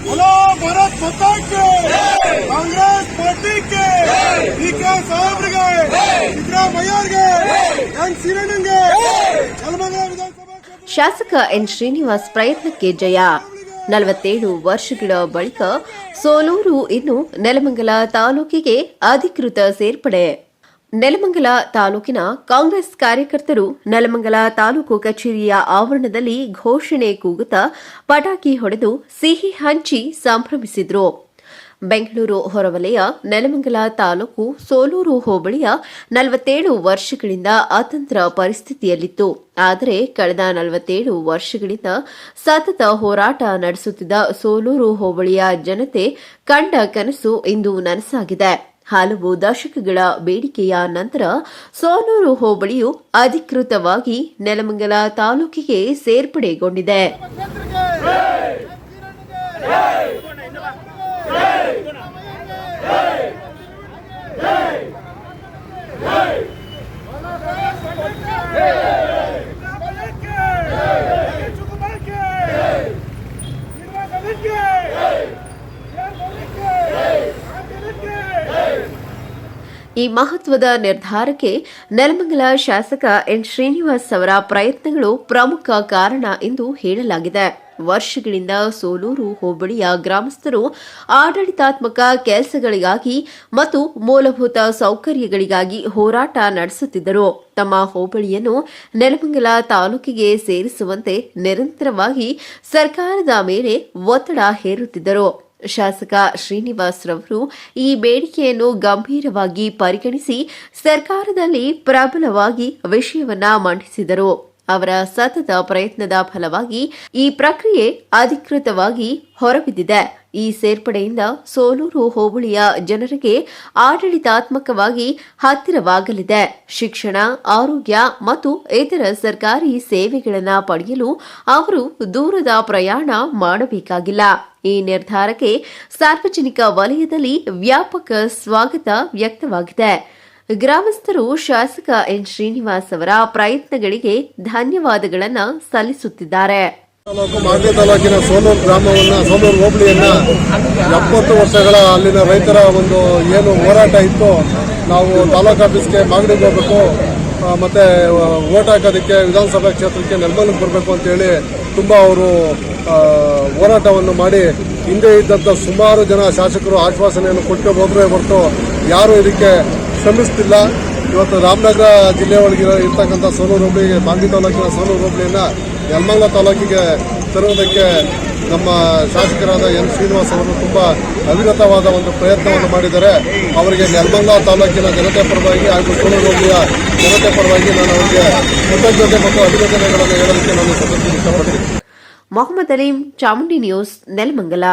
Hello Bharat माता के Congress party के ಡಿಕೆ ಸಾಹೇಬ್ರಿಗೆ ಸಿದ್ದರಾಮಯ್ಯರ್ಗೆ ಎನ್ ಸಿರಣ್ಣಂಗೆ ಯಲಮಂಗಲ ವಿಧಾನಸಭಾ ಕ್ಷೇತ್ರ ಶಾಸಕ ಎನ್ ಶ್ರೀನಿವಾಸ್ ಪ್ರಯತ್ನಕ್ಕೆ ಜಯ ನಲವತ್ತೇಳು ವರ್ಷಗಳ ಬಳಿಕ ಸೋಲೂರು ಇನ್ನು ನೆಲಮಂಗಲ ತಾಲೂಕಿಗೆ ಅಧಿಕೃತ ಸೇರ್ಪಡೆ ನೆಲಮಂಗಲ ತಾಲೂಕಿನ ಕಾಂಗ್ರೆಸ್ ಕಾರ್ಯಕರ್ತರು ನೆಲಮಂಗಲ ತಾಲೂಕು ಕಚೇರಿಯ ಆವರಣದಲ್ಲಿ ಘೋಷಣೆ ಕೂಗುತ್ತಾ ಪಟಾಕಿ ಹೊಡೆದು ಸಿಹಿ ಹಂಚಿ ಸಂಭ್ರಮಿಸಿದ್ರು. ಬೆಂಗಳೂರು ಹೊರವಲಯ, ನೆಲಮಂಗಲ ತಾಲೂಕು ಸೋಲೂರು ಹೋಬಳಿಯ ನಲವತ್ತೇಳು ವರ್ಷಗಳಿಂದ ಅತಂತ್ರ ಪರಿಸ್ಥಿತಿಯಲ್ಲಿತ್ತು. ಆದರೆ ಕಳೆದ ನಲವತ್ತೇಳು ವರ್ಷಗಳಿಂದ ಸತತ ಹೋರಾಟ ನಡೆಸುತ್ತಿದ್ದ ಸೋಲೂರು ಹೋಬಳಿಯ ಜನತೆ ಕಂಡ ಕನಸು ಇಂದು ನನಸಾಗಿದೆ. ಹಲವು ದಶಕಗಳ ಬೇಡಿಕೆಯ ನಂತರ ಸೋನೂರು ಹೋಬಳಿಯು ಅಧಿಕೃತವಾಗಿ ನೆಲಮಂಗಲ ತಾಲೂಕಿಗೆ ಸೇರ್ಪಡೆಗೊಂಡಿದೆ. ಈ ಮಹತ್ವದ ನಿರ್ಧಾರಕ್ಕೆ ನೆಲಮಂಗಲ ಶಾಸಕ ಎನ್ ಶ್ರೀನಿವಾಸ್ ಅವರ ಪ್ರಯತ್ನಗಳು ಪ್ರಮುಖ ಕಾರಣ ಎಂದು ಹೇಳಲಾಗಿದೆ. ವರ್ಷಗಳಿಂದ ಸೋಲೂರು ಹೋಬಳಿಯ ಗ್ರಾಮಸ್ಥರು ಆಡಳಿತಾತ್ಮಕ ಕೆಲಸಗಳಿಗಾಗಿ ಮತ್ತು ಮೂಲಭೂತ ಸೌಕರ್ಯಗಳಿಗಾಗಿ ಹೋರಾಟ ನಡೆಸುತ್ತಿದ್ದರು. ತಮ್ಮ ಹೋಬಳಿಯನ್ನು ನೆಲಮಂಗಲ ತಾಲೂಕಿಗೆ ಸೇರಿಸುವಂತೆ ನಿರಂತರವಾಗಿ ಸರ್ಕಾರದ ಮೇಲೆ ಒತ್ತಡ ಹೇರುತ್ತಿದ್ದರು. ಶಾಸಕ ಶ್ರೀನಿವಾಸ್ ರವರು ಈ ಬೇಡಿಕೆಯನ್ನು ಗಂಭೀರವಾಗಿ ಪರಿಗಣಿಸಿ ಸರ್ಕಾರದಲ್ಲಿ ಪ್ರಬಲವಾಗಿ ವಿಷಯವನ್ನ ಮಂಡಿಸಿದರು. ಅವರ ಸತತ ಪ್ರಯತ್ನದ ಫಲವಾಗಿ ಈ ಪ್ರಕ್ರಿಯೆ ಅಧಿಕೃತವಾಗಿ ಹೊರಬಿದ್ದಿದೆ. ಈ ಸೇರ್ಪಡೆಯಿಂದ ಸೋಲೂರು ಹೋಬಳಿಯ ಜನರಿಗೆ ಆಡಳಿತಾತ್ಮಕವಾಗಿ ಹತ್ತಿರವಾಗಲಿದೆ. ಶಿಕ್ಷಣ, ಆರೋಗ್ಯ ಮತ್ತು ಇತರ ಸರ್ಕಾರಿ ಸೇವೆಗಳನ್ನು ಪಡೆಯಲು ಅವರು ದೂರದ ಪ್ರಯಾಣ ಮಾಡಬೇಕಾಗಿಲ್ಲ. ಈ ನಿರ್ಧಾರಕ್ಕೆ ಸಾರ್ವಜನಿಕ ವಲಯದಲ್ಲಿ ವ್ಯಾಪಕ ಸ್ವಾಗತ ವ್ಯಕ್ತವಾಗಿದೆ. ಗ್ರಾಮಸ್ಥರು ಶಾಸಕ ಎನ್ ಶ್ರೀನಿವಾಸ್ ಅವರ ಪ್ರಯತ್ನಗಳಿಗೆ ಧನ್ಯವಾದಗಳನ್ನು ಸಲ್ಲಿಸುತ್ತಿದ್ದಾರೆ. ತಾಲೂಕು ಮಾಗಡಿ ತಾಲೂಕಿನ ಸೋಲೂರು ಗ್ರಾಮವನ್ನ ಸೋಲೂರು ಹೋಬಳಿಯನ್ನ ಎಪ್ಪತ್ತು ವರ್ಷಗಳ ಅಲ್ಲಿನ ರೈತರ ಒಂದು ಏನು ಹೋರಾಟ ಇತ್ತು, ನಾವು ತಾಲೂಕು ಆಫೀಸ್ಗೆ ಮಾಗಡಿಗೆ ಹೋಗ್ಬೇಕು ಮತ್ತು ಓಟ್ ಹಾಕೋದಕ್ಕೆ ವಿಧಾನಸಭಾ ಕ್ಷೇತ್ರಕ್ಕೆ ನೆಲಮಲಿಗೆ ಬರಬೇಕು ಅಂತೇಳಿ ತುಂಬ ಅವರು ಹೋರಾಟವನ್ನು ಮಾಡಿ ಹಿಂದೆ ಇದ್ದಂಥ ಸುಮಾರು ಜನ ಶಾಸಕರು ಆಶ್ವಾಸನೆಯನ್ನು ಕೊಟ್ಟು ಹೋದ್ರೆ ಹೊರತು ಯಾರು ಇದಕ್ಕೆ ಶ್ರಮಿಸ್ತಿಲ್ಲ ಇವತ್ತು ರಾಮನಗರ ಜಿಲ್ಲೆ ಒಳಗಿರೋ ಇರ್ತಕ್ಕಂಥ ಸೋಲೂರು ಹೋಬಳಿಗೆ ಮಾಗಡಿ ತಾಲೂಕಿನ ಸೋಲೂರು ಹೋಬಳಿಯನ್ನ ಯಲಮಂಗಲ ತಾಲೂಕಿಗೆ ತರುವುದಕ್ಕೆ ನಮ್ಮ ಶಾಸಕರಾದ ಎನ್ ಶ್ರೀನಿವಾಸ್ ಅವರು ತುಂಬ ಅವಿರತವಾದ ಒಂದು ಪ್ರಯತ್ನವನ್ನು ಮಾಡಿದ್ದಾರೆ. ಅವರಿಗೆ ಯಲಮಂಗಲ ತಾಲೂಕಿನ ಜನತೆ ಪರವಾಗಿ ಹಾಗೂ ಸೋಲೂರು ಹೋಬಳಿಯ ಜನತೆ ಪರವಾಗಿ ನಾನು ಅವರಿಗೆ ಕೃತಜ್ಞತೆ ಮತ್ತು ಅಭಿನಂದನೆಗಳನ್ನು ಹೇಳೋದಕ್ಕೆ ನಾನು ಸಂದರ್ಭದಲ್ಲಿ ಇಷ್ಟಪಡ್ತೀನಿ ಮೊಹಮ್ಮದ್ ಅಲೀಂ ಚಾಮುಂಡಿ ನ್ಯೂಸ್, ನೆಲಮಂಗಲ.